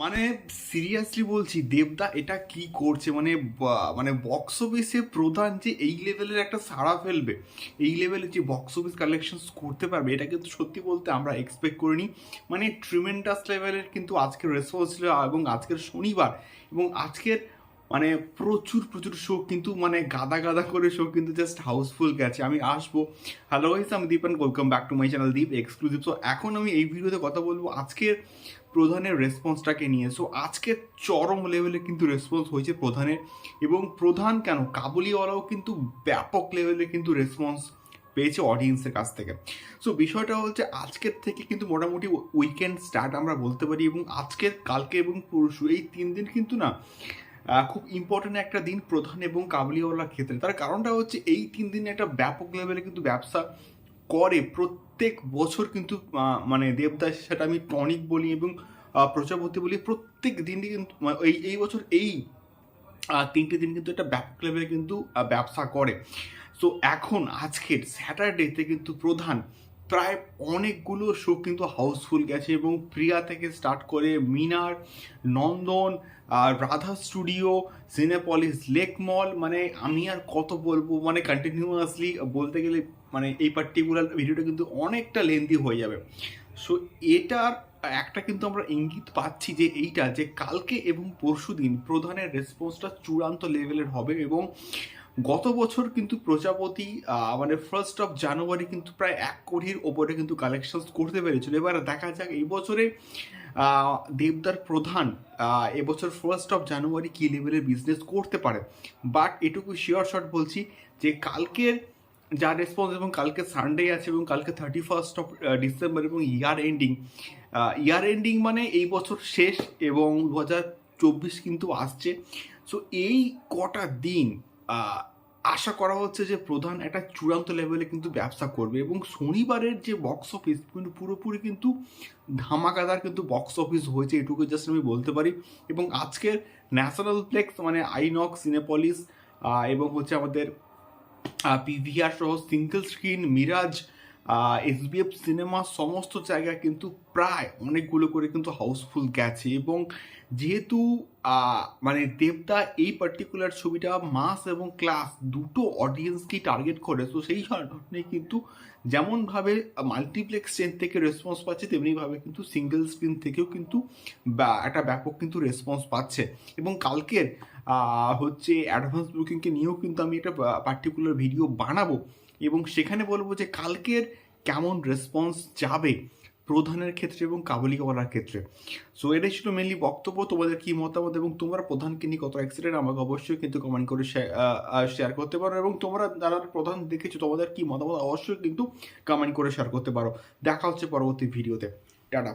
মানে সিরিয়াসলি বলছি, দেবদা এটা কি করছে? মানে মানে বক্স অফিসে প্রধান যে এই লেভেলের একটা সাড়া ফেলবে, এই লেভেলের যে বক্স অফিস কালেকশনস করতে পারবে, এটা কিন্তু সত্যি বলতে আমরা এক্সপেক্ট করিনি। মানে ট্রিমেন্টাস লেভেলের কিন্তু আজকের রেসপন্স ছিল এবং আজকের শনিবার এবং আজকের মানে প্রচুর প্রচুর শো কিন্তু মানে গাদা গাদা করে শো কিন্তু জাস্ট হাউসফুল গেছে। আমি আসব। হ্যালো গাইস আমি Deep and welcome back to my channel Deep exclusive so এখন আমি এই ভিডিওতে কথা বলব। আজকের প্রধানের রেসপন্সটাকে নিয়ে। সো আজকে চরম লেভেলে কিন্তু রেসপন্স হয়েছে প্রধানের। এবং প্রধান কেন? কাবুলিওয়ালাও কিন্তু ব্যাপক লেভেলে কিন্তু রেসপন্স পেয়েছে অডিয়েন্সের কাছ থেকে। সো বিষয়টা হচ্ছে আজকের থেকে কিন্তু মোটামুটি উইকেন্ড স্টার্ট আমরা বলতে পারি। এবং আজকের, কালকে এবং পরশু এই তিন দিন কিন্তু না খুব ইম্পর্টেন্ট একটা দিন প্রধান এবং কাবুলিওয়ালার ক্ষেত্রে। তার কারণটা হচ্ছে এই তিন দিনে একটা ব্যাপক লেভেলে কিন্তু ব্যবসা করে প্রত্যেক বছর কিন্তু মানে দেবদাস সেটা আমি টনিক বলি এবং প্রজাপতি বলি, প্রত্যেক দিনই কিন্তু মানে এই এই বছর এই তিনটে দিন কিন্তু একটা ব্যাপক লেভেলে কিন্তু ব্যবসা করে। সো এখন আজকের স্যাটারডেতে কিন্তু প্রধান প্রায় অনেকগুলো শো কিন্তু হাউসফুল গেছে এবং প্রিয়া থেকে স্টার্ট করে মিনার, নন্দন, আর Radha studio Cinepolis Lake Mall মানে আমি আর কত বলব মানে কন্টিনিউয়াসলি বলতে গেলে মানে এই পার্টিকুলার ভিডিওটা কিন্তু অনেকটা লেন্দি হয়ে যাবে। সো এটার একটা কিন্তু আমরা ইঙ্গিত পাচ্ছি যে এইটা, যে কালকে এবং পরশু দিন প্রধানের রেসপন্সটা চূড়ান্ত লেভেলের হবে এবং গত বছর কিন্তু প্রজাপতি মানে ফার্স্ট অফ জানুয়ারি কিন্তু প্রায় এক কোটির ওপরে কিন্তু কালেকশন করতে পেরেছিল। এবার দেখা যাক, এই বছরে দেবদার প্রধান এবছর ফার্স্ট অফ জানুয়ারি কি লেভেলের বিজনেস করতে পারে? বাট এটুকু শিওর শট বলছি যে কালকের যা রেসপন্স এবং কালকে সানডে আছে এবং কালকে থার্টি ফার্স্ট অফ ডিসেম্বর এবং ইয়ার এন্ডিং ইয়ার এন্ডিং মানে এই বছর শেষ এবং দু হাজার চব্বিশ কিন্তু আসছে। সো এই কটা দিন আশা করা হচ্ছে যে প্রধান একটা চূড়ান্ত লেভেলে কিন্তু ব্যবসা করবে এবং শনিবারের যে বক্স অফিস কিন্তু পুরোপুরি কিন্তু ধামাকাদার কিন্তু বক্স অফিস হয়েছে, এটুকু জাস্ট আমি বলতে পারি। এবং আজকের ন্যাশনাল প্লেক্স মানে আইনক সিনেপলিস এবং হচ্ছে আমাদের পিভিআর সহ single screen Miraj SBF cinema সমস্ত জায়গা কিন্তু প্রায় অনেকগুলো করে কিন্তু হাউসফুল গেছে এবং যেহেতু মানে দেবদা এই পার্টিকুলার ছবিটা মাস এবং ক্লাস দুটো অডিয়েন্সকেই টার্গেট করে, তো সেই কারণে কিন্তু যেমনভাবে মাল্টিপ্লেক্স চেন থেকে রেসপন্স পাচ্ছে, তেমনিভাবে কিন্তু সিঙ্গেল স্ক্রিন থেকেও কিন্তু একটা ব্যাপক কিন্তু রেসপন্স পাচ্ছে। এবং কালকের হচ্ছে অ্যাডভান্স বুকিংকে নিয়েও কিন্তু আমি একটা পার্টিকুলার ভিডিও বানাবো। এবং সেখানে বলব যে কালকের কেমন রেসপন্স যাবে প্রধানের ক্ষেত্রে এবং কাবুলিওয়ালার ক্ষেত্রে। সো এটাই ছিল মেনলি বক্তব্য। তোমাদের কি মতামত এবং তোমরা প্রধানকে নিয়ে কত এক্সাইটেড আমাকে অবশ্যই কিন্তু কমেন্ট করে শেয়ার করতে পারো এবং তোমরা যারা প্রধান দেখেছ, তোমাদের কি মতামত অবশ্যই কিন্তু কমেন্ট করে শেয়ার করতে পারো। দেখা হচ্ছে পরবর্তী ভিডিওতে টাটা